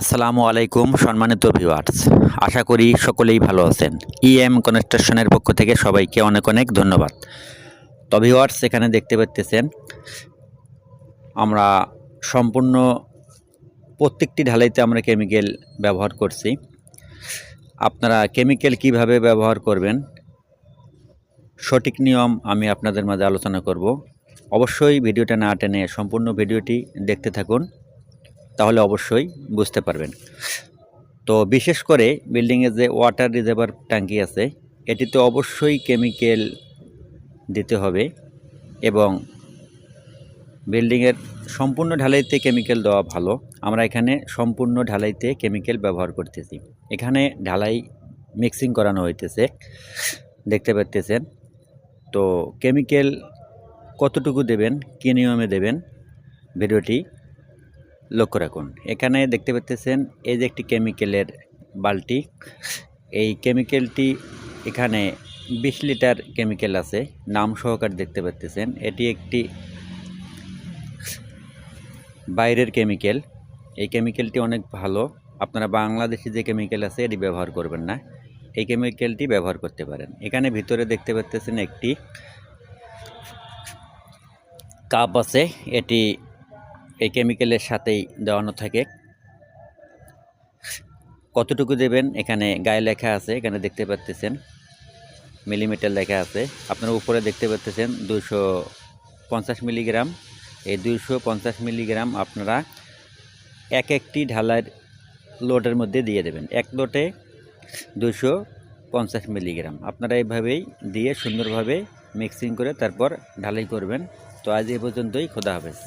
আসসালামু আলাইকুম, সম্মানিত ভিউয়ার্স আশা করি সকলেই ভালো আছেন। ইএম কনস্ট্রাকশনের পক্ষ থেকে সবাইকে অনেক অনেক ধন্যবাদ। তো ভিউয়ার্স এখানে দেখতে পাচ্তেছেন, আমরা সম্পূর্ণ প্রত্যেকটি ঢালাইতে আমরা কেমিক্যাল ব্যবহার করছি। আপনারা কেমিক্যাল কীভাবে ব্যবহার করবেন, সঠিক নিয়ম আমি আপনাদের মাঝে আলোচনা করব। অবশ্যই ভিডিওটা না টেনে সম্পূর্ণ ভিডিওটি দেখতে থাকুন। তাহলে অবশ্যই বুঝতে পারবেন। তো বিশেষ করে বিল্ডিংয়ে যে ওয়াটার রিজার্ভার ট্যাঙ্কি আছে, এটিতে অবশ্যই কেমিক্যাল দিতে হবে এবং বিল্ডিংয়ের সম্পূর্ণ ঢালাইতে কেমিক্যাল দেওয়া ভালো। আমরা এখানে সম্পূর্ণ ঢালাইতে কেমিক্যাল ব্যবহার করতেছি। এখানে ঢালাই মিক্সিং করানো হইতেছে, দেখতে পাচ্তেছেন তো কেমিক্যাল কতটুকু দেবেন, কী নিয়মে দেবেন, ভিডিওটি লক্ষ্য রাখুন। এখানে দেখতে পাচ্ছেন এই যে একটি কেমিক্যালের বালতি। এই কেমিক্যালটি এখানে বিশ লিটার কেমিক্যাল আছে। নাম সহকারে দেখতে পাচ্ছেন এটি একটি বাইরের কেমিক্যাল এই কেমিক্যালটি অনেক ভালো। আপনারা বাংলাদেশি যে কেমিক্যাল আছে, এটি ব্যবহার করবেন না। এই কেমিক্যালটি ব্যবহার করতে পারেন। এখানে ভিতরে দেখতে পাচ্ছেন একটি কাপ আছে। এটি এই কেমিক্যালের সাথেই দেওয়ানো থাকে। কতটুকু দেবেন? এখানে গায়ে লেখা আছে, এখানে দেখতে পাচ্ছেন মিলিমিটার লেখা আছে। আপনার উপরে দেখতে পাচ্ছেন দুশো পঞ্চাশ মিলিগ্রাম। এই দুশো পঞ্চাশ মিলিগ্রাম আপনারা এক একটি ঢালার লোডের মধ্যে দিয়ে দেবেন। এক লোটে দুশো পঞ্চাশ মিলিগ্রাম। আপনারা এইভাবেই দিয়ে সুন্দরভাবে মিক্সিং করে তারপর ঢালাই করবেন। তো আজ এই পর্যন্তই। খোদা হাফেজ।